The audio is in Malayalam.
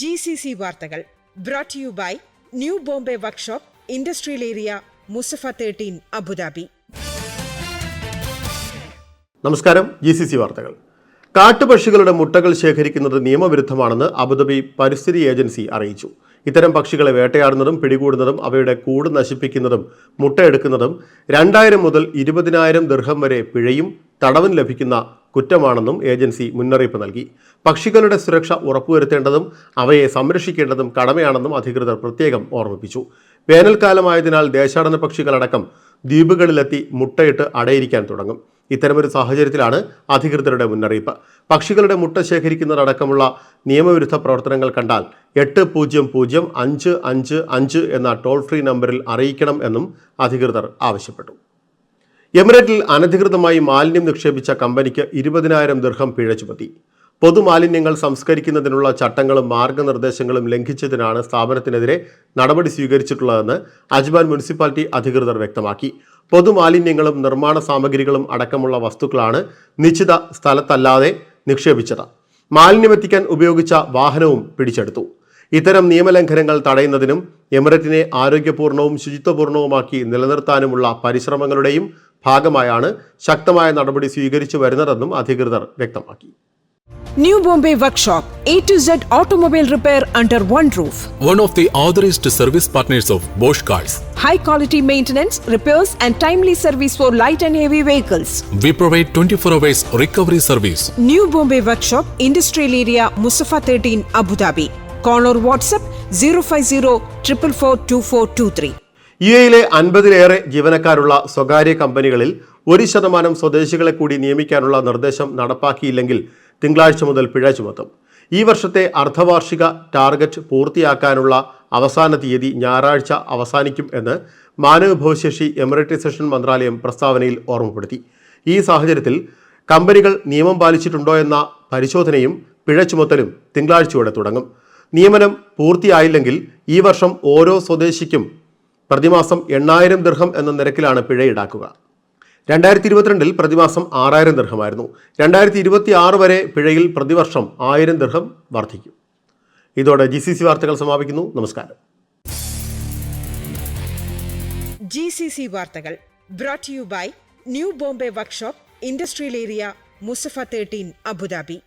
ജി സി സി വാർത്തകൾ brought you by new Bombay workshop industrial area Musaffah thirteen Abu Dhabi നമസ്കാരം ജി സി സി വാർത്തകൾ. കാട്ടുപക്ഷികളുടെ മുട്ടകൾ ശേഖരിക്കുന്നത് നിയമവിരുദ്ധമാണെന്ന് അബുദാബി പരിസ്ഥിതി ഏജൻസി അറിയിച്ചു. ഇത്തരം പക്ഷികളെ വേട്ടയാടുന്നതും പിടികൂടുന്നതും അവയുടെ കൂട് നശിപ്പിക്കുന്നതും മുട്ടയെടുക്കുന്നതും രണ്ടായിരം മുതൽ ഇരുപതിനായിരം ദീർഘം വരെ പിഴയും തടവും ലഭിക്കുന്ന കുറ്റമാണെന്നും ഏജൻസി മുന്നറിയിപ്പ് നൽകി. പക്ഷികളുടെ സുരക്ഷ ഉറപ്പുവരുത്തേണ്ടതും അവയെ സംരക്ഷിക്കേണ്ടതും കടമയാണെന്നും അധികൃതർ പ്രത്യേകം ഓർമ്മിപ്പിച്ചു. വേനൽക്കാലമായതിനാൽ ദേശാടന പക്ഷികളടക്കം ദ്വീപുകളിലെത്തി മുട്ടയിട്ട് അടയിരിക്കാൻ തുടങ്ങും. ഇത്തരമൊരു സാഹചര്യത്തിലാണ് അധികൃതരുടെ മുന്നറിയിപ്പ്. പക്ഷികളുടെ മുട്ട ശേഖരിക്കുന്നതടക്കമുള്ള നിയമവിരുദ്ധ പ്രവർത്തനങ്ങൾ കണ്ടാൽ എട്ട് പൂജ്യം പൂജ്യം അഞ്ച് അഞ്ച് അഞ്ച് എന്ന ടോൾ ഫ്രീ നമ്പറിൽ അറിയിക്കണം എന്നും അധികൃതർ ആവശ്യപ്പെട്ടു. എമിറേറ്റിൽ അനധികൃതമായി മാലിന്യം നിക്ഷേപിച്ച കമ്പനിക്ക് ഇരുപതിനായിരം ദീർഘം പിഴ ചുമത്തി. പൊതുമാലിന്യങ്ങൾ സംസ്കരിക്കുന്നതിനുള്ള ചട്ടങ്ങളും മാർഗനിർദ്ദേശങ്ങളും ലംഘിച്ചതിനാണ് സ്ഥാപനത്തിനെതിരെ നടപടി സ്വീകരിച്ചിട്ടുള്ളതെന്ന് അജ്മാൻ മുനിസിപ്പാലിറ്റി അധികൃതർ വ്യക്തമാക്കി. പൊതുമാലിന്യങ്ങളും നിർമ്മാണ സാമഗ്രികളും അടക്കമുള്ള വസ്തുക്കളാണ് നിശ്ചിത സ്ഥലത്തല്ലാതെ നിക്ഷേപിച്ചത്. മാലിന്യമെത്തിക്കാൻ ഉപയോഗിച്ച വാഹനവും പിടിച്ചെടുത്തു. ഇത്തരം നിയമലംഘനങ്ങൾ തടയുന്നതിനും എമിറേറ്റിനെ ആരോഗ്യപൂർണവും ശുചിത്വപൂർണവുമാക്കി നിലനിർത്താനുമുള്ള പരിശ്രമങ്ങളുടെയും ഭാഗമായാണ് ശക്തമായ നടപടി സ്വീകരിച്ചു വരുന്നതെന്നും അധികൃതർ വ്യക്തമാക്കി New Bombay Workshop, A to Z automobile repair under one roof. one of the authorized service partners of Bosch Cars. high quality maintenance, repairs, and timely service for light and heavy vehicles. We provide 24 hours recovery service. New Bombay Workshop, Industrial Area, Musafa 13, Abu Dhabi. Call or WhatsApp 050 444 യു എയിലെ അൻപതിലേറെ ജീവനക്കാരുള്ള സ്വകാര്യ കമ്പനികളിൽ ഒരു ശതമാനം സ്വദേശികളെ കൂടി നിയമിക്കാനുള്ള നിർദ്ദേശം നടപ്പാക്കിയില്ലെങ്കിൽ തിങ്കളാഴ്ച മുതൽ പിഴ ചുമത്തും. ഈ വർഷത്തെ അർദ്ധവാർഷിക ടാർഗറ്റ് പൂർത്തിയാക്കാനുള്ള അവസാന തീയതി ഞായറാഴ്ച അവസാനിക്കും എന്ന് മാനവവിഭവശേഷി എമിറേറ്റൈസേഷൻ മന്ത്രാലയം പ്രസ്താവനയിൽ ഓർമ്മപ്പെടുത്തി. ഈ സാഹചര്യത്തിൽ കമ്പനികൾ നിയമം പാലിച്ചിട്ടുണ്ടോ എന്ന പരിശോധനയും പിഴ ചുമത്തലും തിങ്കളാഴ്ചയോടെ തുടങ്ങും. നിയമനം പൂർത്തിയായില്ലെങ്കിൽ ഈ വർഷം ഓരോ സ്വദേശിക്കും പ്രതിമാസം എണ്ണായിരം ദീർഘം എന്ന നിരക്കിലാണ് പിഴ ഈടാക്കുക. രണ്ടായിരത്തി ഇരുപത്തിരണ്ടിൽ പ്രതിമാസം ആറായിരം ദീർഘമായിരുന്നു രണ്ടായിരത്തി ഇരുപത്തി ആറ് വരെ പിഴയിൽ പ്രതിവർഷം ആയിരം ദീർഘം വർദ്ധിക്കും ഇതോടെ ജി സി സി വാർത്തകൾ സമാപിക്കുന്നു. നമസ്കാരം. ജി സി സി വാർത്തകൾ brought you by new Bombay workshop industrial area Musaffah thirteen Abu Dhabi.